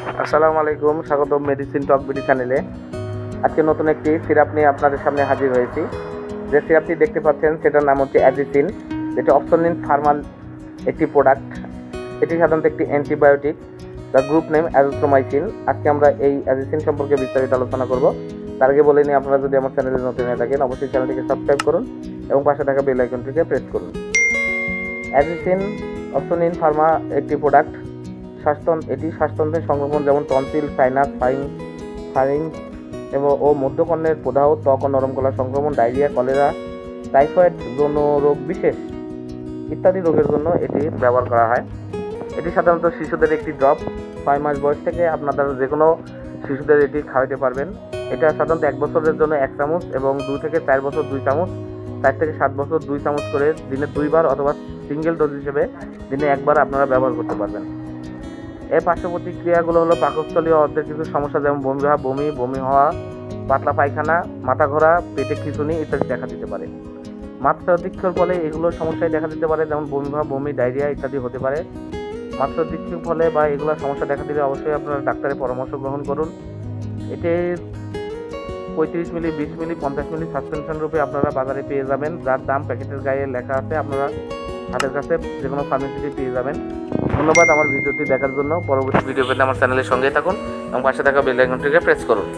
আসসালামু আলাইকুম স্বাগত মেডিসিন টক বিডি চ্যানেলে আজকে নতুন একটি সিরাপ নিয়ে আপনাদের সামনে হাজির হয়েছি। যে সিরাপটি দেখতে পাচ্ছেন, সেটার নাম হচ্ছে অ্যাজিসিন যেটা অপশনিন থার্মাল একটি প্রোডাক্ট এটি সাধারণত একটি antibiotic the group name azithromycin আজকে আমরা এই অ্যাজিসিন সম্পর্কে বিস্তারিত আলোচনা করব। তার আগে বলে নিই, আপনারা যদি আমার চ্যানেলে নতুন হয়ে থাকেন, অবশ্যই চ্যানেলটিকে সাবস্ক্রাইব করুন এবং পাশে থাকা বেল আইকনটিকে প্রেস করুন। অ্যাজিসিন অপশনিন ফার্মা একটি প্রোডাক্ট শ্বাসতন্ত্র এটি শ্বাসতন্ত্রের সংক্রমণ যেমন টনসিল সাইনাস ফাইং ফাইং এবং ও মধ্যকর্ণের প্রদাহ, ত্বক ও নরম গলা সংক্রমণ ডায়রিয়া কলেরা টাইফয়েড যৌন রোগ বিশেষ ইত্যাদি রোগের জন্য এটি ব্যবহার করা হয়। এটি সাধারণত শিশুদের একটি ড্রপ ছয় মাস বয়স থেকে আপনারা যে কোনো শিশুদের এটি খাওয়াতে পারবেন। এটা সাধারণত এক বছরের জন্য এক চামচ এবং দুই থেকে চার বছর দুই চামচ, চার থেকে সাত বছর দুই চামচ করে দিনে দুইবার অথবা সিঙ্গেল ডোজ হিসেবে দিনে একবার আপনারা ব্যবহার করতে পারবেন। এর পার্শ্ব প্রতিক্রিয়াগুলো হলো পাকস্থলীয় অর্ধেক কিছু সমস্যা, যেমন বমি হওয়া, বমি বমি হওয়া, পাতলা পায়খানা, মাথা ঘোরা, পেটে খিঁচুনি ইত্যাদি দেখা দিতে পারে। মাত্রা অধিক্ষের ফলে এগুলো সমস্যায় দেখা দিতে পারে, যেমন বমি হওয়া, বমি, ডায়রিয়া ইত্যাদি হতে পারে। মাত্রা অধিক্ষের ফলে বা এগুলো সমস্যা দেখা দিলে অবশ্যই আপনারা ডাক্তারের পরামর্শ গ্রহণ করুন। এতে পঁয়ত্রিশ মিলি, বিশ মিলি, পঞ্চাশ মিলি সাসপেনশন রূপে আপনারা বাজারে পেয়ে যাবেন। যার দাম প্যাকেটের গায়ে লেখা আছে, আপনারা হাতের কাছে যে কোনো ফার্মেসিতে পেয়ে যাবেন। ধন্যবাদ আমার ভিডিওটি দেখার জন্য। পরবর্তী ভিডিও পেতে আমার চ্যানেলের সঙ্গে থাকুন এবং পাশে থাকা বেল আইকনটিকে প্রেস করুন।